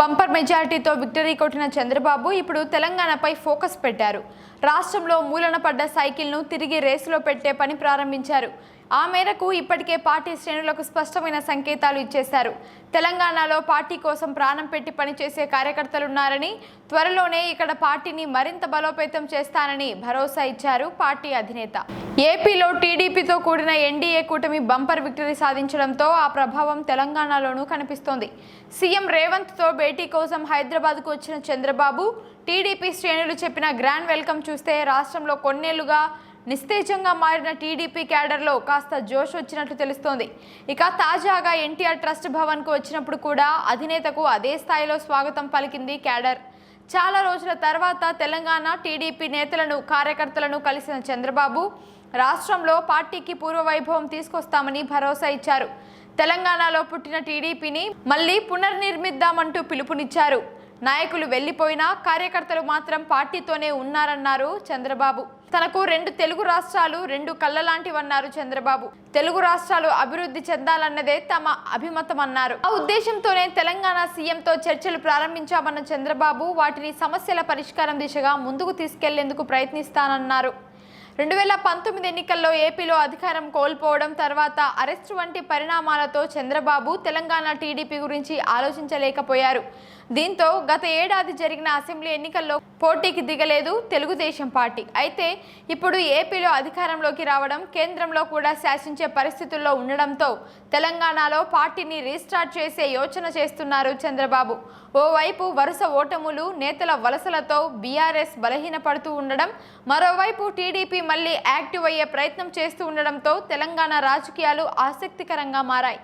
Bumper మెజారిటీతో victory కొట్టిన చంద్రబాబు ఇప్పుడు తెలంగాణపై ఫోకస్ పెట్టారు. రాష్ట్రంలో మూలన పడ్డ సైకిల్ను తిరిగి రేసులో పెట్టే పని ప్రారంభించారు. ఆ మేరకు ఇప్పటికే పార్టీ శ్రేణులకు స్పష్టమైన సంకేతాలు ఇచ్చేశారు. తెలంగాణలో పార్టీ కోసం ప్రాణం పెట్టి పనిచేసే కార్యకర్తలున్నారని త్వరలోనే ఇక్కడ పార్టీని మరింత బలోపేతం చేస్తానని భరోసా ఇచ్చారు పార్టీ అధినేత. ఏపీలో టీడీపీతో కూడిన ఎన్డీఏ కూటమి బంపర్ విక్టరీ సాధించడంతో ఆ ప్రభావం తెలంగాణలోనూ కనిపిస్తోంది. సీఎం రేవంత్తో భేటీ కోసం హైదరాబాద్కు వచ్చిన చంద్రబాబు టీడీపీ శ్రేణులు చెప్పిన గ్రాండ్ వెల్కమ్ చూస్తే రాష్ట్రంలో కొన్నేళ్ళుగా నిస్తేజంగా మారిన టీడీపీ క్యాడర్లో కాస్త జోష్ వచ్చినట్లు తెలుస్తోంది. ఇక తాజాగా ఎన్టీఆర్ ట్రస్ట్ భవన్కు వచ్చినప్పుడు కూడా అధినేతకు అదే స్థాయిలో స్వాగతం పలికింది క్యాడర్. చాలా రోజుల తర్వాత తెలంగాణ టీడీపీ నేతలను కార్యకర్తలను కలిసిన చంద్రబాబు రాష్ట్రంలో పార్టీకి పూర్వవైభవం తీసుకొస్తామని భరోసా ఇచ్చారు. తెలంగాణలో పుట్టిన టీడీపీని మళ్ళీ పునర్నిర్మిద్దామంటూ పిలుపునిచ్చారు. నాయకులు వెళ్ళిపోయినా కార్యకర్తలు మాత్రం పార్టీతోనే ఉన్నారన్నారు చంద్రబాబు. తనకు రెండు తెలుగు రాష్ట్రాలు రెండు కళ్ళ లాంటివన్నారు చంద్రబాబు. తెలుగు రాష్ట్రాలు అభివృద్ధి చెందాలన్నదే తమ అభిమతం అన్నారు ఆ ఉద్దేశంతోనే తెలంగాణ సీఎంతో చర్చలు ప్రారంభించామన్న చంద్రబాబు వాటిని సమస్యల పరిష్కారం దిశగా ముందుకు తీసుకెళ్ళేందుకు ప్రయత్నిస్తానన్నారు. రెండు వేల పంతొమ్మిది ఎన్నికల్లో ఏపీలో అధికారం కోల్పోవడం తర్వాత అరెస్టు వంటి పరిణామాలతో చంద్రబాబు తెలంగాణ టీడీపీ గురించి ఆలోచించలేకపోయారు. దీంతో గత ఏడాది జరిగిన అసెంబ్లీ ఎన్నికల్లో పోటీకి దిగలేదు తెలుగుదేశం పార్టీ. అయితే ఇప్పుడు ఏపీలో అధికారంలోకి రావడం కేంద్రంలో కూడా శాసించే పరిస్థితుల్లో ఉండడంతో తెలంగాణలో పార్టీని రీస్టార్ట్ చేసే యోచన చేస్తున్నారు చంద్రబాబు. ఓవైపు వరుస ఓటములు నేతల వలసలతో బీఆర్ఎస్ బలహీనపడుతూ ఉండడం మరోవైపు టీడీపీ మళ్ళీ యాక్టివ్ అయ్యే ప్రయత్నం చేస్తూ ఉండడంతో తెలంగాణ రాజకీయాలు ఆసక్తికరంగా మారాయి.